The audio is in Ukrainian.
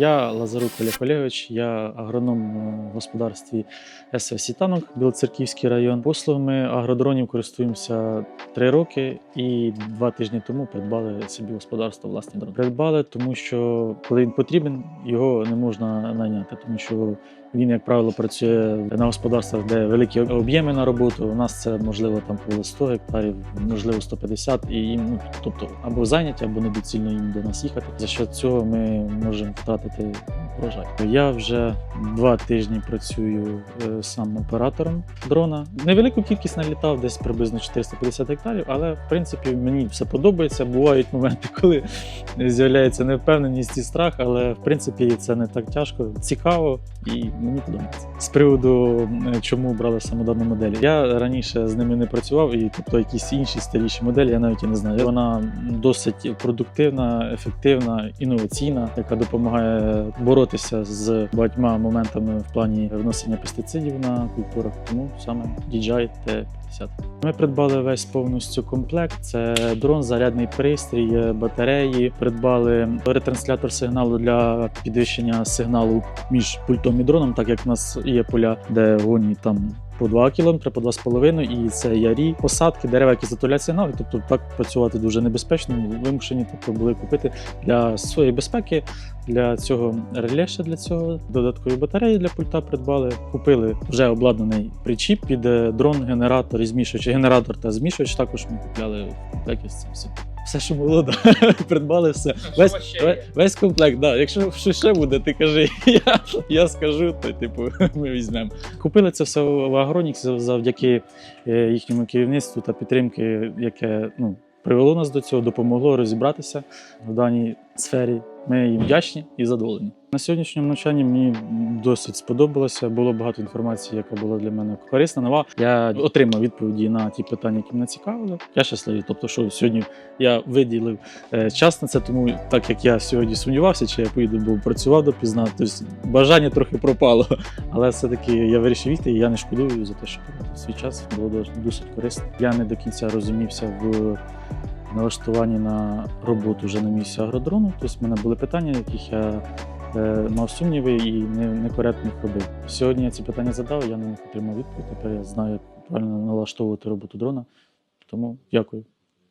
Я Лазарук Олег Олегович, я агроном в господарстві СВ Сітанок, Білоцерківський район. Послугами агродронів користуємося три роки і два тижні тому придбали собі господарство власний дрон. Придбали, тому що коли він потрібен, його не можна найняти, тому що він, як правило, працює на господарствах, де великі об'єми на роботу. У нас це можливо там було 100 гектарів, можливо 150, і їм ну, тобто або зайняті, або недоцільно їм до нас їхати. За що цього ми можемо втратити for. Врожай. Я вже два тижні працюю е, сам оператором дрона. Невелику кількість налітав, десь приблизно 450 гектарів, але в принципі мені все подобається. Бувають моменти, коли з'являється невпевненість і страх, але в принципі це не так тяжко, цікаво і мені подобається. З приводу чому брали саме дану модель. Я раніше з ними не працював, і тобто якісь інші старіші моделі, я навіть і не знаю. Вона досить продуктивна, ефективна, інноваційна, яка допомагає боротися з багатьма моментами в плані вносення пестицидів на культурах. Тому саме DJI T50. Ми придбали весь повністю комплект. Це дрон, зарядний пристрій, е, батареї. Придбали ретранслятор сигналу для підвищення сигналу між пультом і дроном, так як в нас є поля, де гоні там. По 2 км, по 2,5 і це ярі, посадки, дерева, які затулять сигнали. Тобто так працювати дуже небезпечно. Вимушені тобто, були купити для своєї безпеки. Для цього реле для цього додаткові батареї для пульта придбали. Купили вже обладнаний причіп під е, дрон, генератор і змішувач. Генератор та змішувач також ми купляли в комплекті з цим всім. Все, що було, да. придбали все. Весь, ве- весь комплект, да. Якщо щось ще буде, ти кажи, я, я скажу, то типу ми візьмемо. Купили це все в Агронікс завдяки е, їхньому керівництву та підтримки, яке ну, привело нас до цього, допомогло розібратися в даній сфері. Ми їм вдячні і задоволені. На сьогоднішньому навчанні мені досить сподобалося. Було багато інформації, яка була для мене корисна, нова. Я отримав відповіді на ті питання, які мене цікавили. Я щасливий. Тобто, що сьогодні я виділив е, час на це, тому так як я сьогодні сумнівався, чи я поїду, бо працював допізна, тобто бажання трохи пропало. Але все-таки я вирішив йти, і я не шкодую за те, що свій час було досить корисно. Я не до кінця розумівся в налаштуванні на роботу вже на місці агродрону. Тобто в мене були питання, яких я е, мав сумніви і не, некоректно робив. Сьогодні я ці питання задав, я на них отримав відповідь. Тепер я знаю, як правильно налаштовувати роботу дрона. Тому дякую.